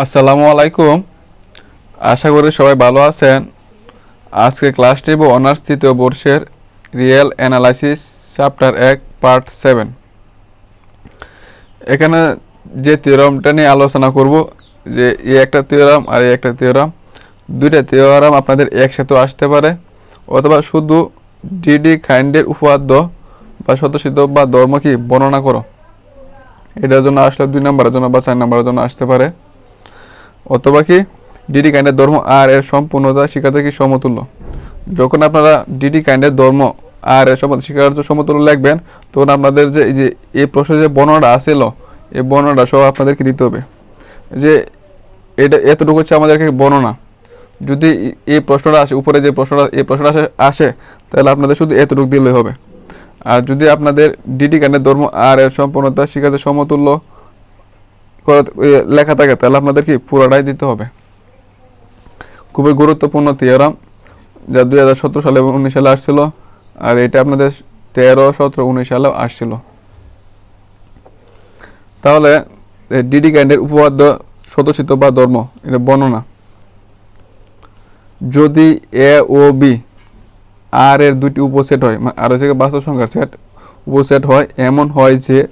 আসসালামু আলাইকুম। আশা করি সবাই ভালো আছেন। আজকে ক্লাস নিব অনার্স তৃতীয় বর্ষের রিয়েল অ্যানালাইসিস, চ্যাপ্টার এক, পার্ট সেভেন। এখানে যে থিওরামটা নিয়ে আলোচনা করব, যে এই একটা থিওরাম আর এই একটা থিওরাম, দুইটা থিওরাম আপনাদের একসাথে আসতে পারে, অথবা শুধু ডিডি কাইন্ডের উপাদ্য বা স্বতঃসিদ্ধ বা ধর্ম কি বর্ণনা করো। এটার জন্য আসলে দুই নম্বরের জন্য বা চার নম্বরের জন্য আসতে পারে। অথবা কি ডিডি কাইন্ডের ধর্ম আর এর সম্পূর্ণতা শিখাতে কি সমতুল্য। যখন আপনারা ডিডি কাইন্ডের ধর্ম আর এর সম্পূর্ণ শিকার সমতুল্য লিখবেন, তখন আপনাদের যে এই যে, এই প্রশ্নে যে বর্ণনাটা আসছিল এই বর্ণনাটা সব আপনাদেরকে দিতে হবে। যে এটা এতটুকু হচ্ছে আমাদেরকে বর্ণনা। যদি এই- প্রশ্নটা আসে, উপরে যে প্রশ্নটা, এই প্রশ্নটা আসে আসে, তাহলে আপনাদের শুধু এতটুকু দিলেই হবে। আর যদি আপনাদের ডিডি কাইন্ডের ধর্ম আর এর সম্পূর্ণতা শিখাতে সমতুল্য লেখা থাকে, তাহলে আপনাদের কি পুরোটাই দিতে হবে। খুবই গুরুত্বপূর্ণ থিওরাম যা দুই হাজার সতেরো সালে এবং উনিশ সালে আসছিল, আর এটা আপনাদের তেরো, সতেরো, উনিশ সালেও আসছিল। তাহলে ডিডি কাইন্ডের উপপাদ্য সদস্যিত বা ধর্ম, এটা বর্ণনা। যদি এ ও বি আর এর দুটি উপসেট হয় মা- আর হচ্ছে বাস্তব সংখ্যার সেট, উপসেট হয়, এমন হয় যে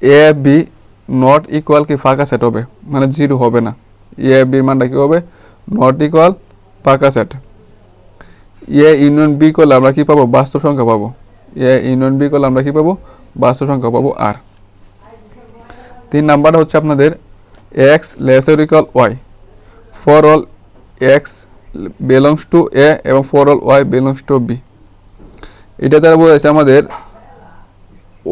এ বি নট ইকুয়াল কি ফাঁকা সেট হবে? মানে জিরো হবে না। এ বির মানটা কী হবে? নট ইকুয়াল ফাঁকা সেট এ ইউনিয়ন বি করলে আমরা কী পাবো? বাস্তব সংখ্যা পাবো। এ ইউনিয়ন বি করলে আমরা কী পাবো? বাস্তব সংখ্যা পাবো আর তিন নাম্বারটা হচ্ছে আপনাদের x lesser equal y for all x belongs to A এবং for all y belongs to B এটা দ্বারা বোঝাচ্ছে আমাদের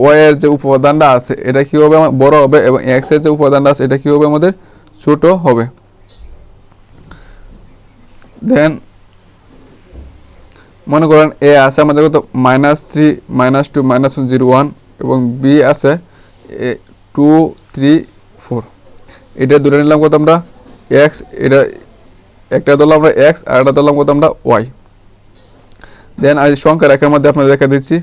ওয়াই এর যে উপাদানটা আছে, এটা কি হবে বড় হবে এবং এক্সের যে উপাদানটা আছে, এটা কি হবে আমাদের? ছোট হবে। দেন মনে করেন এ আছে আমাদের কত? Minus three minus two minus zero one এবং বি আছে এ টু থ্রি ফোর এটা ধরে নিলাম কত আমরা? এক্স এটা একটা ধরলাম আমরা এক্স আর একটা ধরলাম কত আমরা ওয়াই দেন আজ সংখ্যা রেখার মধ্যে আপনাদের দেখা দিচ্ছি।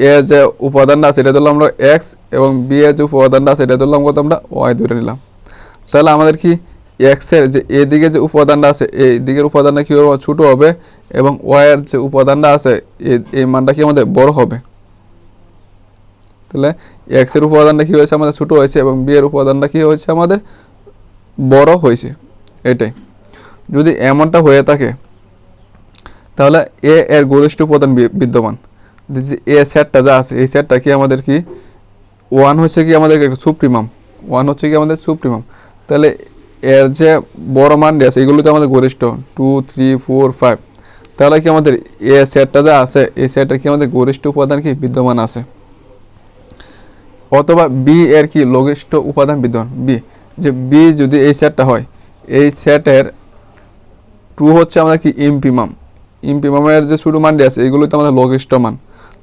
এ যে উপাদানটা আছে, এটা ধরলাম আমরা এক্স এবং বি এর যে উপাদানটা আছে, এটা ধরলাম কত আমরা ওয়াই ধরে নিলাম। তাহলে আমাদের কি এক্সের যে এদিকে যে উপাদানটা আছে, এই দিকের উপাদানটা কি হবে? ছোট হবে এবং ওয়াই এর যে উপাদানটা আছে এই- মানটা কি আমাদের বড় হবে। তাহলে এক্সের উপাদানটা কি হয়েছে? আমাদের ছোট হয়েছে এবং বি এর উপাদানটা কি হয়েছে? আমাদের বড় হয়েছে। এটাই। যদি এমনটা হয়ে থাকে, তাহলে এ এর গরিষ্ঠ উপাদান বিদ্যমান। এ সেটটা যা আছে, এই সেটটা কি আমাদের কি ওয়ান হচ্ছে কি আমাদের সুপ্রিমাম ওয়ান হচ্ছে কি আমাদের সুপ্রিমাম তাহলে এর যে বড় মানটি আছে, এগুলো তো আমাদের গরিষ্ঠ টু থ্রি ফোর ফাইভ তাহলে কি আমাদের এ সেটটা যা আছে, এই সেটটা কি আমাদের গরিষ্ঠ উপাদান কি, বিদ্যমান আছে? অথবা বি এর কি লঘিষ্ঠ উপাদান বিদ্যমান? বি যে বি যদি এই সেটটা হয়, এই সেটের টু হচ্ছে আমাদের কি ইমপিমাম ইমপিমামের যে শুরু মানটি আছে, এগুলো তো আমাদের লঘিষ্ঠ মান।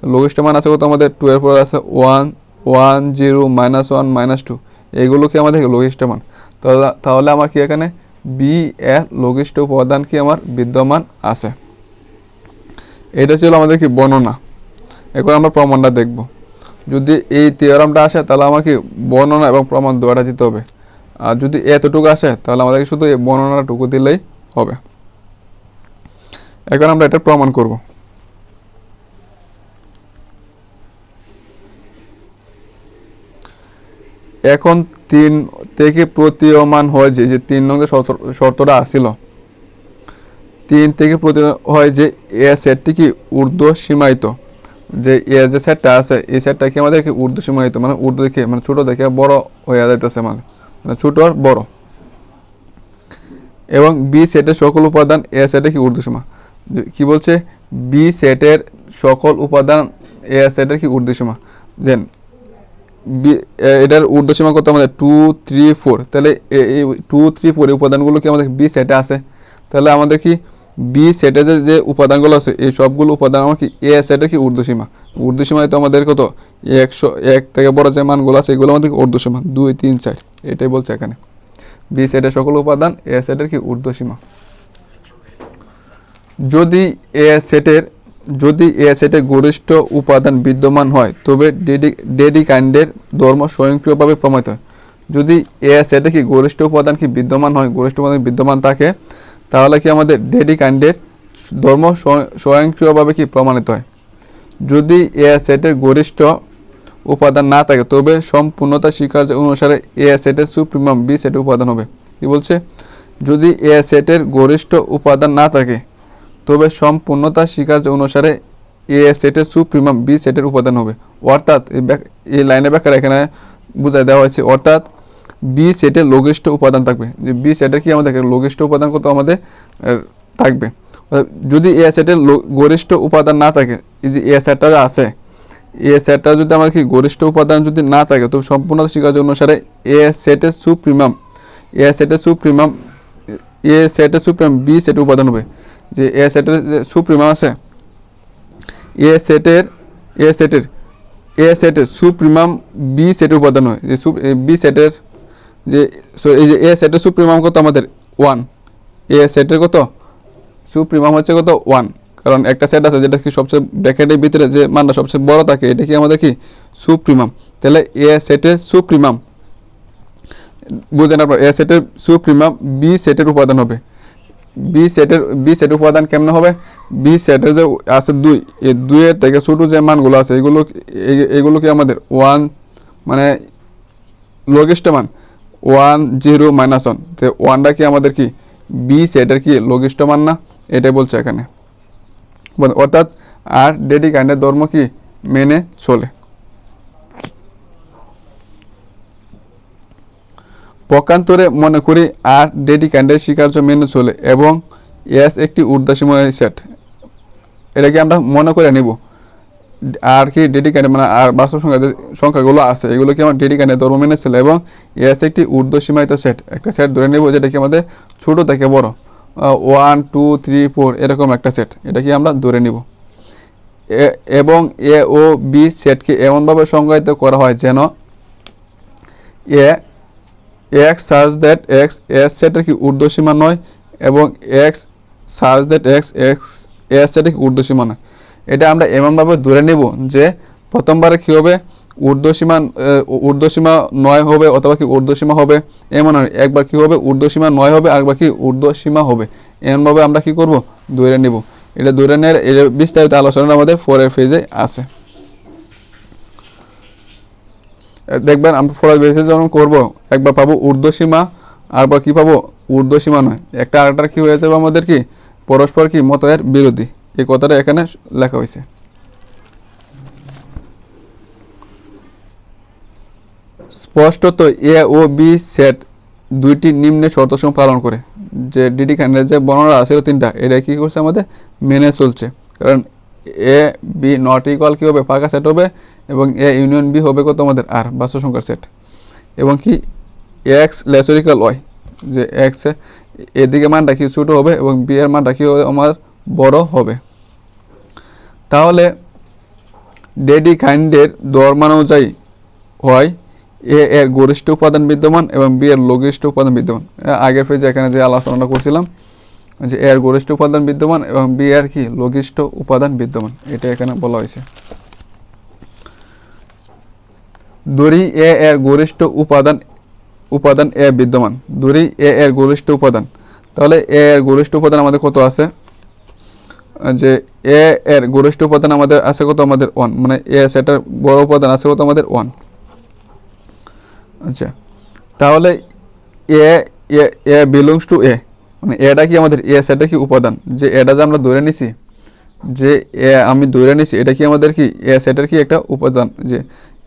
লঘিষ্ঠ মান আছে কত আমাদের? টু পর আছে one one zero minus one minus two এগুলো কি আমাদের লঘিষ্ঠ মান? তাহলে তাহলে আমার কি এখানে? বি এর লঘিষ্ঠ উপাদান কি আমার? বিদ্যমান আছে। এটা ছিল আমাদের কি বর্ণনা। এখন আমরা প্রমাণটা দেখব। যদি এই থিওরামটা আসে, তাহলে আমাকে বর্ণনা এবং প্রমাণ দুয়াটা দিতে হবে। আর যদি এতটুকু আসে, তাহলে আমাদেরকে শুধু এই বর্ণনাটুকু দিলেই হবে। এখন আমরা এটা প্রমাণ করব। এখন তিন থেকে প্রতীয়মান হয় যে যে তিন শর্ত- শর্তটা আসিল তিন থেকে প্রতি হয় যে, এ সেটটি কি ঊর্ধ্ব সীমায়িত? যে, এ যে সেটটা আছে, এই সেটটা কি আমাদের ঊর্ধ্ব সীমায়িত? মানে ঊর্ধ্ব দেখে মানে ছোট দেখে বড় হয়ে যাইতেছে মানে। মানে ছোট আর বড়। এবং বি সেটের সকল উপাদান, এ সেটে কি ঊর্ধ্বসীমা সীমা? কি বলছে? বি সেটের সকল উপাদান, এ সেটের কি ঊর্ধ্ব সীমা? দেন এটার ঊর্ধ্বসীমা কত আমাদের? টু থ্রি ফোর তাহলে এই টু থ্রি ফোর এই উপাদানগুলো কি আমাদের বি সেটে আছে? তাহলে আমাদের কি বি সেটে যে যে উপাদানগুলো আছে, এই সবগুলো উপাদান আমার কি এ সেটের কি ঊর্ধ্বসীমা? ঊর্ধ্বসীমায় তো আমাদের কত? একশো, এক থেকে বড় যে মানগুলো আছে, এগুলো আমাদের ঊর্ধ্বসীমা? দুই, তিন, চার। এটাই বলছে এখানে। বি সেটের সকল উপাদান এ সেটের কি ঊর্ধ্বসীমা? যদি এ সেটের যদি এ সেটের গরিষ্ঠ উপাদান বিদ্যমান হয়, তবে ডেডি ডেডি কাইন্ডের ধর্ম স্বয়ংক্রিয়ভাবে প্রমাণিত। হয় যদি এ সেটে কি গরিষ্ঠ উপাদান কি বিদ্যমান হয়, গরিষ্ঠ উপাদান বিদ্যমান থাকে, তাহলে কি আমাদের ডেডি কাণ্ডের ধর্ম স্বয়ং- স্বয়ংক্রিয়ভাবে কি প্রমাণিত হয়? যদি এ সেটের গরিষ্ঠ উপাদান না থাকে, তবে সম্পূর্ণতা স্বীকার্য অনুসারে এ সেটের সুপ্রিমাম বি সেটের উপাদান হবে। কি বলছে? যদি এ সেটের গরিষ্ঠ উপাদান না থাকে তবে সম্পূর্ণতা স্বীকার্য অনুসারে এ সেটের সুপ্রিমাম বি সেটের উপাদান হবে। অর্থাৎ এই লাইনের ব্যাখ্যা এখানে বুঝাই দেওয়া হয়েছে। অর্থাৎ বি সেটের লঘিষ্ঠ উপাদান থাকবে। যে বি সেটের কি আমাদের? লঘিষ্ঠ উপাদান কত আমাদের? থাকবে। যদি এ সেটের গরিষ্ঠ উপাদান না থাকে, এই যে এ সেটটা আছে, এ সেটটা যদি আমার কি গরিষ্ঠ উপাদান যদি না থাকে তো সম্পূর্ণ স্বীকার্য অনুসারে এ সেটের সুপ্রিমাম, এ সেটের সুপ্রিমাম, এ সেটের সুপ্রিমাম বি সেটের উপাদান হবে। যে এ সেটের যে সুপ্রিমাম আছে এ সেটের এ সেটের এ সেটের সুপ্রিমাম বি সেটের উপাদান হয়। যে বি সেটের যে এই যে এ সেটের সুপ্রিমাম কত আমাদের? ওয়ান এ সেটের কত? সুপ্রিমাম হচ্ছে কত? ওয়ান কারণ একটা সেট আছে যেটা কি সবচেয়ে ব্র্যাকেটের ভিতরে যে মানটা সবচেয়ে বড় থাকে, এটা কি আমাদের কি? সুপ্রিমাম তাহলে এ সেটের সুপ্রিমাম বুঝলেন আপনার এ সেটের সুপ্রিমাম বি সেটের উপাদান হবে। বি সেটের বি সেটের উপাদান কেমন হবে? বি সেটের যে আছে দুই, এই দুইয়ের থেকে ছোটো যে মানগুলো আছে, এগুলো এগুলো কি আমাদের ওয়ান মানে লঘিষ্ঠ মান? ওয়ান জিরো মাইনাস ওয়ান তো ওয়ানটা কি আমাদের কি? বি সেটের কি লঘিষ্ঠ মান না? এটাই বলছে এখানে। অর্থাৎ আর ডেডি কাইন্ডের ধর্ম কি? মেনে চলে। পক্ষান্তরে মনে করি আর ডেডি কাইন্ডের স্বীকার্য মেনে চলে এবং এস একটি ঊর্ধ্বসীময় সেট এটাকে আমরা মনে করে নিব। আর কি ডেডি কাইন্ডে মানে আর বাস্তব সংখ্যা যে সংখ্যাগুলো আছে, এগুলো কি আমার ডেডি কাইন্ডের ধর্ম মেনে চলে এবং এস একটি ঊর্ধ্বসীমায়িত সেট একটা সেট ধরে নেব যেটা কি আমাদের ছোটো থেকে বড়। ওয়ান টু থ্রি ফোর এরকম একটা সেট এটা কি আমরা ধরে নিব। এবং এ ও বি সেটকে এমনভাবে সংজ্ঞায়িত করা হয় যেন এ এক্স সার্চ দ্যাট এক্স এস সেটের কি ঊর্ধ্বসীমা নয় এবং এক্স সার্চ দ্যাট এক্স এক্স এস সেটের কি ঊর্ধ্বসীমা নয়। এটা আমরা এমনভাবে ধরে নেব যে প্রথমবারে কী হবে? ঊর্ধ্বসীমা ঊর্ধ্বসীমা নয় হবে অথবা কি ঊর্ধ্বসীমা হবে? এমন একবার কী হবে? ঊর্ধ্বসীমা নয় হবে, আরেকবার কি ঊর্ধ্বসীমা হবে। এমনভাবে আমরা কি করব? ধরে নেব। এটা ধরে নেওয়ার বিস্তারিত আলোচনা আমাদের ফোরের ফেজে আছে। দেখবেন আমরা ফরাজ বেসিস যখন করব, একবার পাবো ঊর্ধ্বসীমা আরবার কি পাবো ঊর্ধ্বসীমা নয়। একটা আরেকটার কি হয়ে যাবে আমাদের কি? পরস্পর কি মতের বিরোধী। এই কথাটা এখানে লেখা হয়েছে। স্পষ্টত এ ও বি সেট দুইটি নিম্ন শর্তসমূহ পালন করে। যে ডিডি খানের যে বর্ণনা আছে তিনটা। এটা কি করছে আমাদের? মেনে চলছে। কারণ এ, বি নট ইকুয়াল কী হবে ফাঁকা সেট হবে? এবং এ ইউনিয়ন বি হবে কত আমাদের আর, বাস্তব সংখ্যার সেট। এবং কি x less or equal y, যে এক্স এদিকে মানটা কি ছোটো হবে এবং বি এর কি হবে আমার বড় হবে। তাহলে, ডেডি খাইন্ডের কাইন্ডের অনুযায়ী হয় এ এর গরিষ্ঠ উপাদান বিদ্যমান এবং বি এর লঘিষ্ঠ উপাদান বিদ্যমান। আগের পেজে এখানে যে আলোচনাটা করছিলাম, যে এর গরিষ্ঠ উপাদান বিদ্যমান এবং বি এর কি, লঘিষ্ঠ উপাদান বিদ্যমান, এটা এখানে বলা হয়েছে। দড়ি এ এর গরিষ্ঠ উপাদান উপাদান এ বিদ্যমান। দড়ি এ এর গরিষ্ঠ উপাদান। তাহলে এ এর গরিষ্ঠ উপাদান আমাদের কত আছে? যে এ এর গরিষ্ঠ উপাদান আমাদের আছে কত? আমাদের ওয়ান মানে এ সেটার বড় উপাদান আছে কত? আমাদের ওয়ান আচ্ছা। তাহলে এ এ এ বিলংস টু এ। মানে এটা কি আমাদের এ, সেটা কি উপাদান? যে এটা যে আমরা ধরে নিছি, যে এ আমি ধরে নিছি, এটা কি আমাদের কি? এ, সেটার কি একটা উপাদান? যে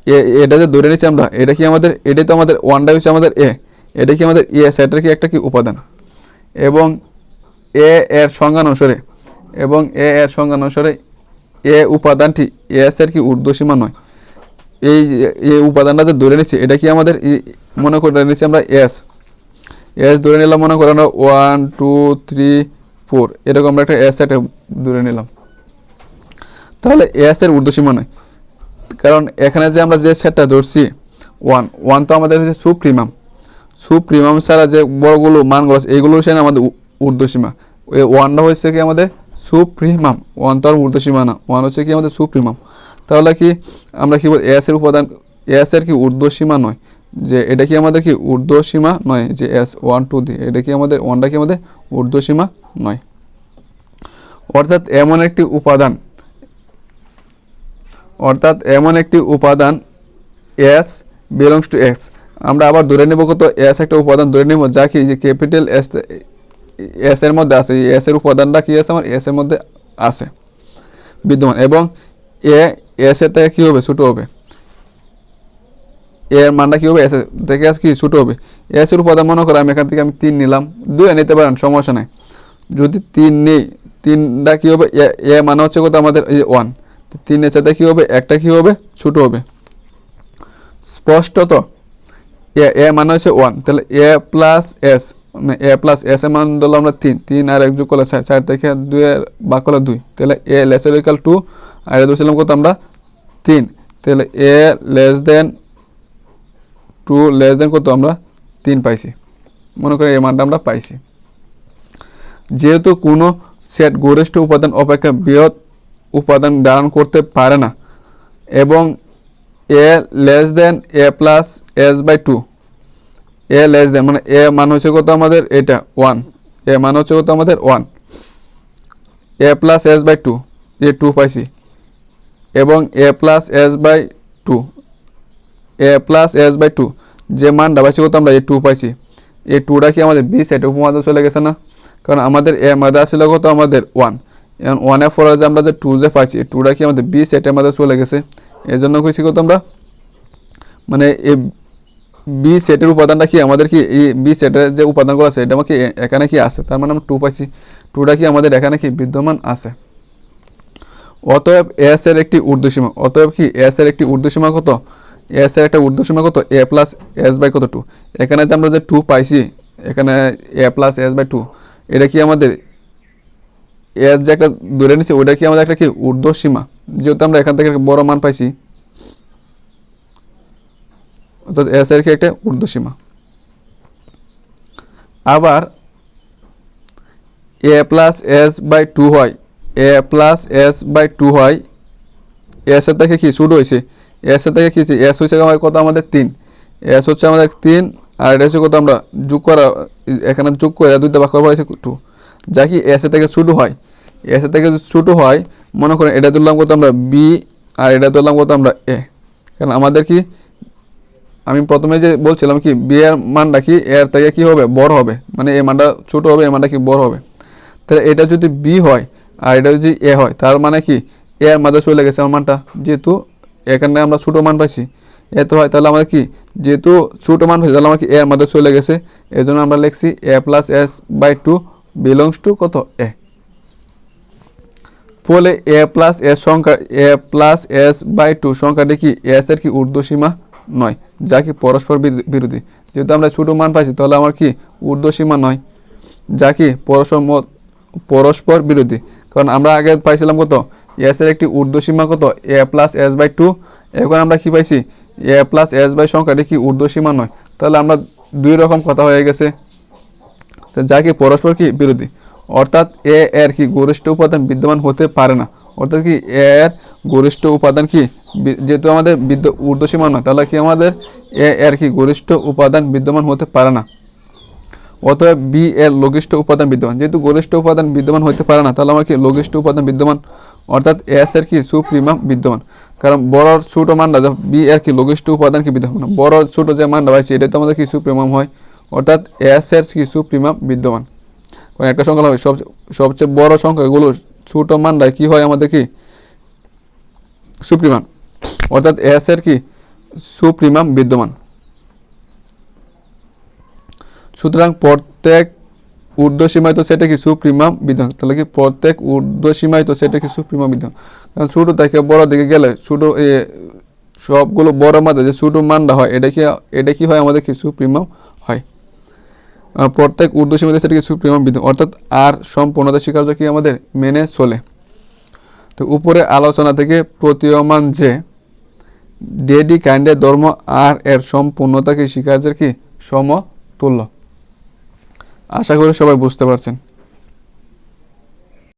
এ, এটা যে ধরে নিচ্ছি আমরা, এটা কি আমাদের, এটাই তো আমাদের ওয়ানটা হচ্ছে আমাদের এ এটা কি আমাদের এ সেটার কি একটা কি উপাদান? এবং এ এর সংজ্ঞা অনুসারে এবং এ এর সংজ্ঞা অনুসারে এ উপাদানটি এস এর কি ঊর্ধ্বসীমা নয়। এই এই উপাদানটা যে ধরে নিচ্ছি এটা কি আমাদের মনে করে নিচ্ছি আমরা এস এস ধরে নিলাম মনে করেন আমরা ওয়ান টু থ্রি ফোর এরকম আমরা একটা এস সেট ধরে নিলাম। তাহলে এস এর ঊর্ধ্বসীমা নয়। কারণ এখানে যে আমরা যে সেটটা ধরছি ওয়ান ওয়ান তো আমাদের হচ্ছে সুপ্রিমাম সুপ্রিমাম ছাড়া যে বড়গুলো, মানগুলো এইগুলো হচ্ছে আমাদের ঊর্ধ্বসীমা। ওই ওয়ানটা হচ্ছে কি আমাদের সুপ্রিমাম ওয়ান তো আর ঊর্ধ্বসীমা না ওয়ান হচ্ছে কি আমাদের সুপ্রিমাম তাহলে কি, আমরা কি বল এস এর উপাদান এস এর কি ঊর্ধ্বসীমা নয়? যে এটা কি আমাদের কি ঊর্ধ্ব সীমা নয়? যে এস ওয়ান টু দিয়ে, এটা কি আমাদের ওয়ানটা কি আমাদের ঊর্ধ্ব সীমা নয়। অর্থাৎ এমন একটি উপাদান অর্থাৎ এমন একটি উপাদান এস বিলংস টু এক্স আমরা আবার ধরে নেব কত? এস একটা উপাদান ধরে নেব, যা কি? যে ক্যাপিটাল এস এস এর মধ্যে আছে। এস এর উপাদানটা কি আছে? আমার এস এর মধ্যে আছে। বিদ্যমান। এবং এ এস এর থেকে কী হবে? ছোটো হবে। এর মানটা কী হবে? এস থেকে কি? ছোটো হবে। এস এর উপাদান মনে করো, আমি এখান থেকে আমি তিন নিলাম। দুই নিতে পারেন, সমস্যা নাই। যদি তিন নেই, তিনটা কী হবে? এ মানে হচ্ছে কত? আমাদের ওয়ান তিনের সাথে কী হবে? একটা কী হবে? ছোটো হবে। স্পষ্টত, এ এ মানে হচ্ছে ওয়ান তাহলে এ প্লাস এস মানে এ প্লাস এস এর মান ধরলাম আমরা তিন। তিন আর এক যোগ করলে চার। চার থেকে দুই বাক করলে দুই। তাহলে এ লেস ইকাল টু আর ধরছিলাম কত আমরা? তিন। তাহলে A less than two less than কত আমরা? তিন পাইছি। মনে করি এই মানটা আমরা পাইছি। যেহেতু কোনো সেট গরিষ্ঠ উপাদান অপেক্ষা বৃহৎ উপাদান ধারণ করতে পারে না। এবং A less than A plus S by two A less than মানে এ মান হচ্ছে কত আমাদের? এটা ওয়ান এ মান হচ্ছে কত আমাদের? One A plus S by two A two পাইছি। এবং A plus S by two A plus S by two যে মানটা পাইছি কত আমরা? এ টু পাইছি। এই টুটা কি আমাদের বি সেট উপমাধ্যম চলে গেছে না? কারণ আমাদের এর মধ্যে আসলে কত? আমাদের ওয়ান এখন ওয়ানের ফলে যে আমরা যে টু যে পাইছি টুটা কি আমাদের বি সেটের মধ্যে চলে গেছে। এই জন্য কইছি কত আমরা? মানে এই বি সেটের উপাদানটা কি আমাদের কি, এই বি সেটের যে উপাদানগুলো আছে, এটা আমাকে এখানে কি আছে? তার মানে আমরা টু পাইছি। টুটা কি আমাদের এখানে কি বিদ্যমান আছে? অতএব এস এর একটি ঊর্ধ্বসীমা, অতএব কি এস এর একটি ঊর্ধ্বসীমা কত? এস এর একটা ঊর্ধ্বসীমা কত? এ প্লাস এস বাই কত টু এখানে যে আমরা যে টু পাইছি, এখানে A plus S by two এটা কি আমাদের এস যে একটা ধরে নিছি ওটা কি আমাদের একটা কি ঊর্ধ্বসীমা যেহেতু আমরা এখান থেকে বড় মান পাইছি, অর্থাৎ এস এর কি একটা ঊর্ধ্বসীমা আবার A plus S by two হয় A plus S by two হয় এস এর থেকে কি শুরু হয়েছে? এস এর থেকে কি এস হচ্ছে আমার কত? আমাদের তিন। এস হচ্ছে আমাদের তিন, আর এটা হচ্ছে কত? আমরা যোগ করা, এখানে যোগ করে দুইটা বাক্য হয়েছে টু যা কি এসে থেকে শুরু হয়, এস থেকে ছোটো হয়, মনে করেন এটা ধরলাম কত আমরা বি আর এটা ধরলাম কত আমরা এ। কারণ আমাদের কি, আমি প্রথমে যে বলছিলাম কি, বি এর মানটা কি, এর থেকে কি হবে? বড় হবে। মানে এ মানটা ছোট হবে, এ মানটা কি বড় হবে। তাহলে এটা যদি বি হয় আর এটা যদি এ হয়, তার মানে কি, এ এর মাঝে চলে গেছে আমার মানটা। যেহেতু এখানে আমরা ছোটো মান পাইছি, এ তো হয়, তাহলে আমাদের কি, যেহেতু ছোটো মান পাইছি, তাহলে আমার কি এ এর মাঝে চলে গেছে। এই জন্য আমরা লিখছি A plus S by two belongs to কত? এ ফলে এ প্লাস এস সংখ্যা A plus S by two সংখ্যাটি কি? এস এর কি ঊর্ধ্বসীমা? নয়, যা কি পরস্পর বিরোধী। যেহেতু আমরা ছোটো মান পাইছি, তাহলে আমার কি ঊর্ধ্বসীমা নয়, যা কি পরস্পর পরস্পর বিরোধী। কারণ আমরা আগে পাইছিলাম কত? এস এর একটি ঊর্ধ্বসীমা কত? A plus S by two এখন আমরা কি পাইছি? এ প্লাস এস বাই সংখ্যাটি কি ঊর্ধ্বসীমা নয়? তাহলে আমরা দুই রকম কথা হয়ে গেছে। যা কি পরস্পর কি বিরোধী? অর্থাৎ এ এর কি গরিষ্ঠ উপাদান বিদ্যমান হতে পারে না? অর্থাৎ কি এ এর গরিষ্ঠ উপাদান কি যেহেতু আমাদের বিদ্য ঊর্ধ্বসীমা নয়, তাহলে কি আমাদের এ এর কি গরিষ্ঠ উপাদান বিদ্যমান হতে পারে না? অতএব বি এর লঘিষ্ঠ উপাদান বিদ্যমান। যেহেতু গরিষ্ঠ উপাদান বিদ্যমান হতে পারে না, তাহলে আমার কি লঘিষ্ঠ উপাদান বিদ্যমান? অর্থাৎ এস এর কি সুপ্রিমাম বিদ্যমান। কারণ বড় ছোট মানটা বি এর কি লঘিষ্ঠ উপাদান কি বিদ্যমান? বড় ছোট যে মানটা পাইছি এটা তো আমাদের কি সুপ্রিমাম হয়? অর্থাৎ এস এর কি সুপ্রিমাম বিদ্যমান। কারণ একটা সংখ্যা হবে সবচেয়ে সবচেয়ে বড় সংখ্যাগুলো ছোট মানটা কী হয় আমাদের কি? সুপ্রিমাম অর্থাৎ এস এর কি? সুপ্রিমাম বিদ্যমান। সুতরাং প্রত্যেক ঊর্ধ্বসীমায় তো সেটা কি সুপ্রিমাম বিদ্যমান? তাহলে কি প্রত্যেক ঊর্ধ্বসীমায় তো সেটা কি সুপ্রিমাম বিদ্যমান? কারণ ছোটো থেকে বড় দিকে গেলে ছোটো সবগুলো বড় মাঝে যে ছোটো মানটা হয়, এটা কি এটা কি হয় আমাদের কি সুপ্রিমাম হয়? প্রত্যেক উর্দু সেটা সেটিকে সুপ্রিম বিদ্যমান। অর্থাৎ আর সম্পূর্ণতা স্বীকার্য কি আমাদের? মেনে চলে। তো উপরে আলোচনা থেকে প্রতীয়মান যে, ডেডি কাইন্ডের ধর্ম আর এর সম্পূর্ণতাকে স্বীকার্যের কি? সমতুল্য। আশা করি সবাই বুঝতে পারছেন।